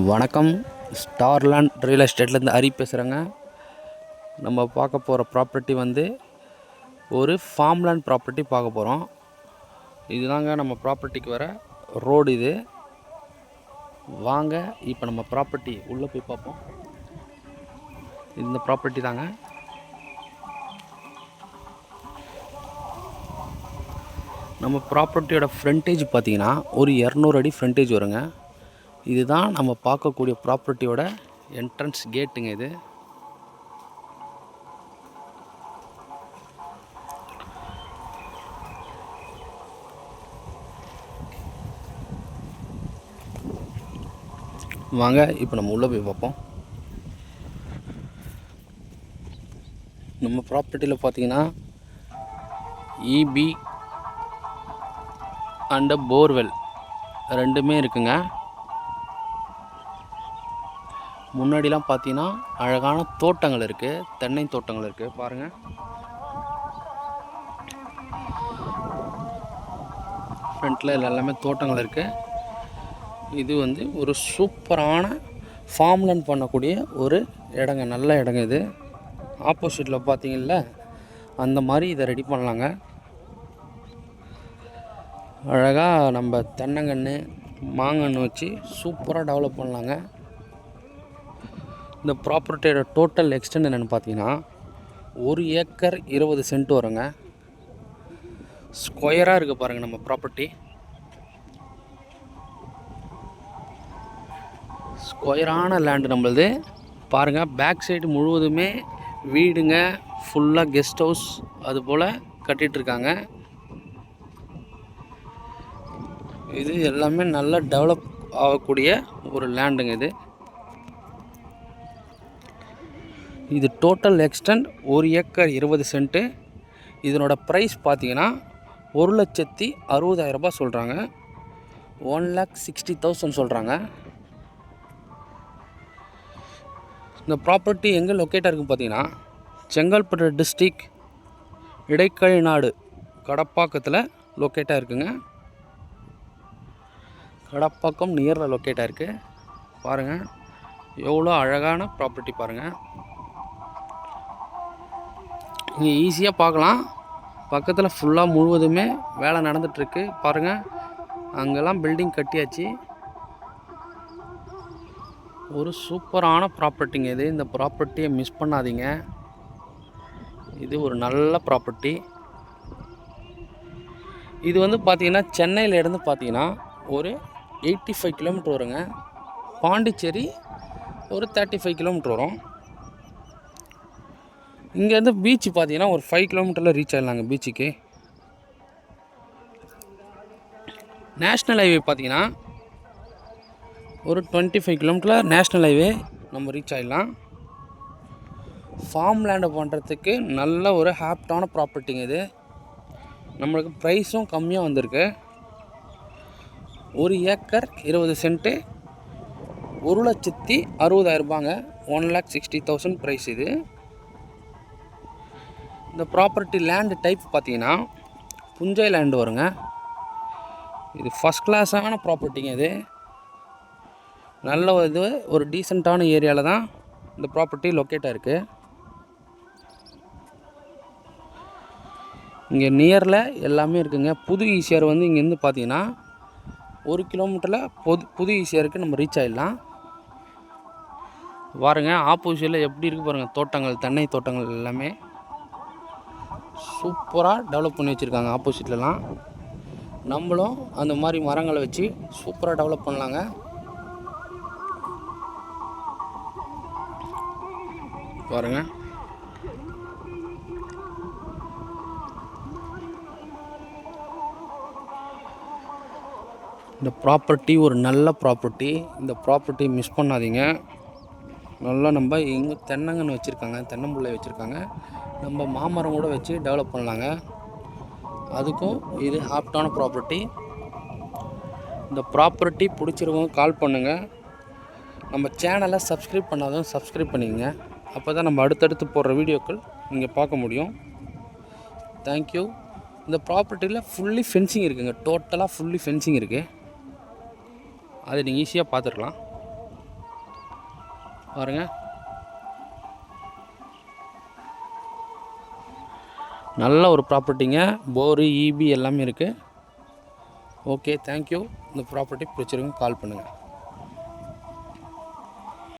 வணக்கம். ஸ்டார்லாண்ட் ரியல் எஸ்டேட்லேருந்து ஹரி பேசுகிறேங்க நம்ம பார்க்க போகிற ப்ராப்பர்ட்டி வந்து ஒரு ஃபார்ம்லேண்ட் ப்ராப்பர்ட்டி பார்க்க போகிறோம் இதுதாங்க நம்ம ப்ராப்பர்ட்டிக்கு வர ரோடு இது. வாங்க இப்போ நம்ம ப்ராப்பர்ட்டி உள்ளே போய் பார்ப்போம். இந்த ப்ராப்பர்ட்டி தாங்க. நம்ம ப்ராப்பர்ட்டியோட ஃப்ரண்டேஜ் பார்த்தீங்கன்னா ஒரு இரநூறு அடி ஃப்ரண்டேஜ் வருங்க. இதுதான் நம்ம பார்க்கக்கூடிய ப்ராப்பர்ட்டியோட என்ட்ரன்ஸ் கேட்டுங்க இது. வாங்க இப்போ நம்ம உள்ளே போய் பார்ப்போம். நம்ம ப்ராப்பர்ட்டியில் பார்த்தீங்கன்னா இபி அண்டு போர்வெல் ரெண்டுமே இருக்குங்க. முன்னாடிலாம் பார்த்தீங்கன்னா அழகான தோட்டங்கள் இருக்குது தென்னை தோட்டங்கள் இருக்குது பாருங்கள் ஃப்ரண்ட்டில் எல்லாமே தோட்டங்கள் இருக்குது இது வந்து ஒரு சூப்பரான ஃபார்ம்லன் பண்ணக்கூடிய ஒரு இடங்க நல்ல இடங்க இது. ஆப்போசிட்டில் பார்த்தீங்கல்ல அந்த மாதிரி இதை ரெடி பண்ணலாங்க. அழகாக நம்ம தென்னங்கன்று மாங்கன்று வச்சு சூப்பராக டெவலப் பண்ணலாங்க. இந்த ப்ராப்பர்ட்டியோட டோட்டல் எக்ஸ்டெண்ட் என்னென்னு பார்த்தீங்கன்னா ஒரு ஏக்கர் இருபது சென்ட் வருங்க. ஸ்கொயராக இருக்குது பாருங்கள் நம்ம ப்ராப்பர்ட்டி. ஸ்கொயரான லேண்டு நம்மளது. பாருங்கள் பேக் சைடு முழுவதுமே வீடுங்க ஃபுல்லாக கெஸ்ட் ஹவுஸ் அது போல் கட்டிகிட்ருக்காங்க இது எல்லாமே நல்லா டெவலப் ஆகக்கூடிய ஒரு லேண்டுங்க இது. இது டோட்டல் எக்ஸ்டெண்ட் ஒரு ஏக்கர் இருபது சென்ட்டு இதனோட ப்ரைஸ் பார்த்தீங்கன்னா ஒரு லட்சத்தி அறுபதாயிரம் ரூபாய் சொல்கிறாங்க ஒன் லேக் சிக்ஸ்டி தௌசண்ட் சொல்கிறாங்க இந்த ப்ராப்பர்ட்டி எங்கே லொக்கேட்டாக இருக்குன்னு பார்த்தீங்கன்னா செங்கல்பட்டு டிஸ்ட்ரிக் இடைக்கழிநாடு கடப்பாக்கத்தில் லொக்கேட்டாக இருக்குங்க. கடப்பாக்கம் நியரில் லொக்கேட்டாக இருக்குது பாருங்கள் எவ்வளோ அழகான ப்ராப்பர்ட்டி பாருங்கள் நீங்கள் ஈஸியாக பார்க்கலாம். பக்கத்தில் ஃபுல்லாக முழுவதுமே வேலை நடந்துகிட்ருக்கு பாருங்கள் அங்கெல்லாம் பில்டிங் கட்டியாச்சு. ஒரு சூப்பரான ப்ராப்பர்ட்டிங்க இது. இந்த ப்ராப்பர்ட்டியை மிஸ் பண்ணாதீங்க. இது ஒரு நல்ல ப்ராப்பர்ட்டி இது வந்து பார்த்திங்கன்னா சென்னையிலேருந்து பார்த்தீங்கன்னா ஒரு எயிட்டி ஃபைவ் கிலோமீட்டர் வருங்க. பாண்டிச்சேரி ஒரு தேர்ட்டி ஃபைவ் கிலோமீட்டர் வரும். இங்கேருந்து பீச் பார்த்தீங்கன்னா ஒரு ஃபைவ் கிலோமீட்டரில் ரீச் ஆகிடலாங்க பீச்சுக்கு நேஷ்னல் ஹைவே பார்த்தீங்கன்னா ஒரு டுவெண்ட்டி ஃபைவ் கிலோமீட்டரில் நேஷ்னல் ஹைவே நம்ம ரீச் ஆகிடலாம் ஃபார்ம் லேண்டை பண்ணுறதுக்கு நல்ல ஒரு ஹாப்டான ப்ராப்பர்ட்டிங்க இது. நம்மளுக்கு ப்ரைஸும் கம்மியாக வந்திருக்கு. ஒரு ஏக்கர் இருபது சென்ட்டு ஒரு லட்சத்தி அறுபதாயிரரூபாங்க one lakh sixty thousand price இது. இந்த ப்ராப்பர்ட்டி லேண்டு டைப் பார்த்தீங்கன்னா புஞ்சை லேண்டு வருங்க. இது ஃபஸ்ட் கிளாஸான ப்ராப்பர்ட்டிங்க இது. நல்ல ஒரு இது ஒரு டீசெண்டான ஏரியாவில் தான் இந்த ப்ராப்பர்ட்டி லொக்கேட்டாக இருக்குது இங்கே நியரில் எல்லாமே இருக்குங்க. புது ஈசிஆர் வந்து இங்கேருந்து பார்த்தீங்கன்னா ஒரு கிலோமீட்டரில் புது புது ஈசிஆருக்கு நம்ம ரீச் ஆகிடலாம் வாருங்க ஆப்போசிட்டில் எப்படி இருக்குது பாருங்கள் தோட்டங்கள் தென்னை தோட்டங்கள் எல்லாமே. சூப்பராக டெவலப் பண்ணி வச்சுருக்காங்க ஆப்போசிட்லலாம் நம்மளும் அந்த மாதிரி மரங்களை வச்சு சூப்பராக டெவலப் பண்ணலாங்க. பாருங்க. இந்த ப்ராப்பர்ட்டி ஒரு நல்ல ப்ராப்பர்ட்டி இந்த ப்ராப்பர்ட்டி மிஸ் பண்ணாதீங்க. நல்லா நம்ம இங்கே தென்னங்கன்று வச்சுருக்காங்க தென்னம்பிள்ளை வச்சுருக்காங்க. நம்ம மாமரம் கூட வச்சு டெவலப் பண்ணலாங்க. அதுக்கும் இது ஆப்டான ப்ராப்பர்ட்டி இந்த ப்ராப்பர்ட்டி பிடிச்சிருக்கவங்க கால் பண்ணுங்கள் நம்ம சேனலை சப்ஸ்கிரைப் பண்ணாதான் சப்ஸ்கிரைப் பண்ணிக்கங்க. அப்போ தான் நம்ம அடுத்தடுத்து போடுற வீடியோக்கள் நீங்கள் பார்க்க முடியும். தேங்க்யூ இந்த ப்ராப்பர்ட்டியில் ஃபுல்லி ஃபென்சிங் இருக்குங்க. டோட்டலாக ஃபுல்லி ஃபென்சிங் இருக்குது அதை நீங்கள் ஈஸியாக பார்த்துக்கலாம் பாருங்கள் நல்ல ஒரு ப்ராப்பர்ட்டிங்க போரு ஈபி எல்லாமே இருக்குது ஓகே தேங்க்யூ இந்த ப்ராப்பர்ட்டி பிடிச்சிருங்க கால் பண்ணுங்கள்